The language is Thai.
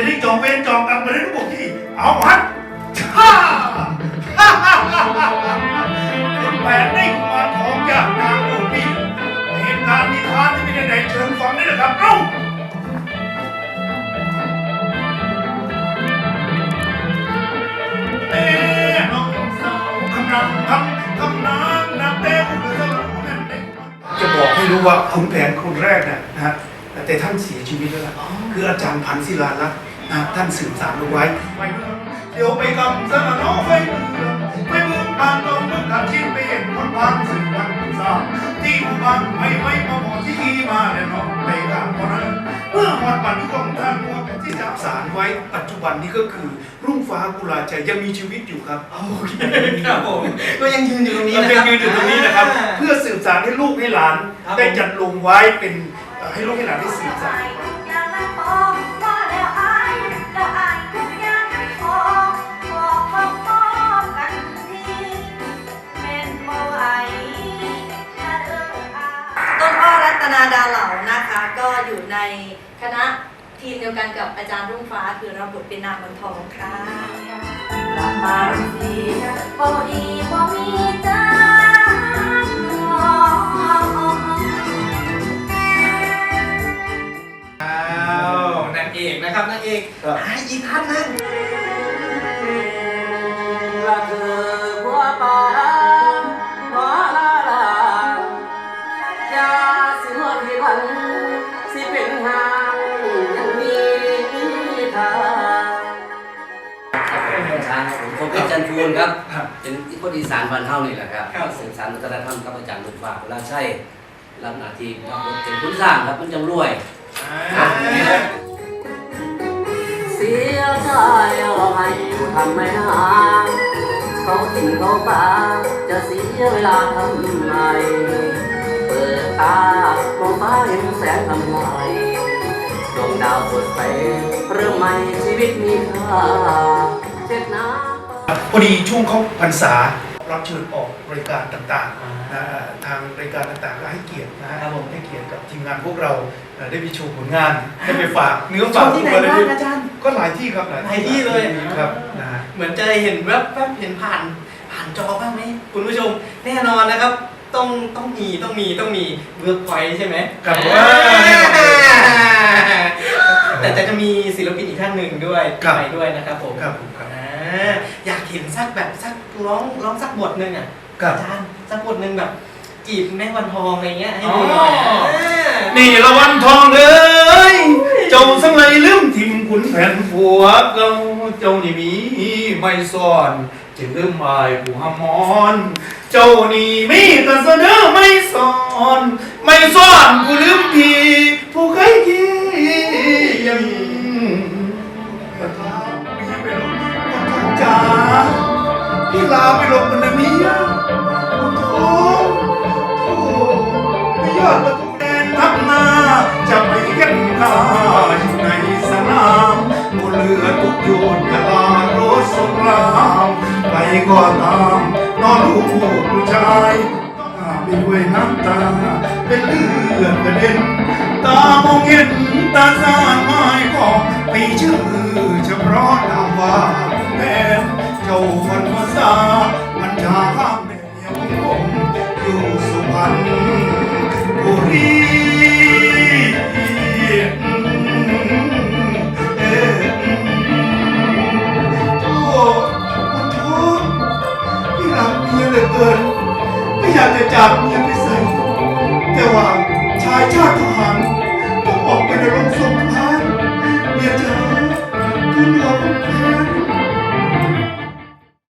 จะได้จองเวรจองกรรมมาได้ทุกที่เอาหัดฮ่าฮ่าฮ่าฮ่าฮ่าแปดได้กุมารทองยากนางโอปีเหตุการณ์นิทานที่ไม่ได้ไหนเชิญฟังได้เลยครับเอ้าเต้น้องสาวกำลังทำทำนางนับเต้ผู้เดือดจะบอกให้รู้ว่าขุนแผนคนแรกเนี่ยนะฮะ แต่ท่านเสียชีวิตแล้วล่ะคืออาจารย์พันธ์ศิลาลักษณ์นะท่านสืบสานเอาไว้ไปเมืองเดี๋ยวไปกำสนน้องไปเมืองไปเมืองบางตรงเมืองขับชิดไปเห็นคนบางสืบวันสามที่หมู่บ้านไม่ไม่มาบอกที่มาเนี่ยน้องไปกลางคนนั้นเมื่อวันปันของท่านมัวเป็นที่จับสารไว้ปัจจุบันนี้ก็คือ รุ่งฟ้ากุลาใจยังมีชีวิตอยู่ครับโอเคครับผมก็ยังยืนอยู่ตรงนี้นี่นะนะคครัรับบยืนอยู่ตรงนี้นะครับ เพื่อสืบสานให้ลูกให้หลานครับได้จัดลงไว้เป็นเอ่อ ให้ลูกให้หลานได้สืบสานอย่างละพอก็แล้วอายแล้วอายทุกอย่างพอบอกบอกบอกกันทีเป็นบ่ไหวจะเลิกอายต้นอ้อรัตนาดาเหล่านะคะ ก็อยู่ในคณะทีมเดียวกันกับอาจารย์รุ่งฟ้า คือรับบทเป็นนางวันทองค่ะ กนะครับนางเอกครับหาอีกท่านหนึงละเธอบัวป่าหัวลาลายาสิหัวที่พันสิเป็นหางยังมีทางครับผมผมเป็นจันทูลครับ เป็นคนอีสานบ้านเฮานี่แหละครับสืบสานวัฒนธรรมกับอาจารย์บุญฝากราชัยรับหน้าที่รับบทเป็นคุณสร้างครับมันจังรวย อ่า เสียใจร้องไห้อยู่ทำไม่นานเขาทิ้งเขาปาจะเสียเวลาทำไมเปิดตามองฟ้าเห็นแสงทำไมดวงดาวสดใสเริ่มใหม่ชีวิตมีค่าเจ็ดน้ำพอดีช่วงเขาพรรษา รับเชิญออกรายการต่างๆนะทางรายการต่างๆก็ให้เกียรตินะฮะให้เกียรติกับทีมงานพวกเราเอ่อได้ไปโชว์ผลงานได้ไปฝากเนื้อชฝากมที่ไหนตัวบ้างด้วยอาจารย์ก็หลายที่ครับหลายที่เลยครับนะฮะเหมือนจะเห็นแวบแวบเห็นผ่านผ่านจอบ้างไหมคุณผู้ชมแน่นอนนะครับต้องต้องมีต้องมีต้องมีเวิร์กพอยใช่ไหมครับอ่าว่าแต่แต่จะมีศิลปินอีกท่านหนึ่งด้วยครับไปด้วยนะครับผมครับผมครับอ่าอยากเห็นสักแบบสัก ร้องร้องสักบทหนึ่งอะครับ อาจารย์สักบทหนึ่งแบบจีบแม่วันทองอะไรเงี้ยให้ดูหน่อยอ๋ออ่านี่ละวันทองเอ้ยเจ้าสังเลยลืมทิมขุนแผ่นผัวเก่าเจ้านี่มีไม่ซ่อนจะลืมอายผู้หามอน เจ้านี่มีกันเสนอไม่ซ่อน ไม่ซ่อนผู้ลืมทีผู้เคยเยี่ ไปหลบมันนะเมียโอ้โอ้ไม่ยอดประตูแดนทับหน้าจะไปเก็บข้าอยู่ในสนามบนเรือทุกโยนกะลาโรถสงรามใครก็ตามนอนลูกผู้ชายไปด้วยน้ำตา เป็นเลือดกระเด็นตามองเห็นตาสานไม้ของปีชื่อ เกิน ไม่อยากจะจากเมีย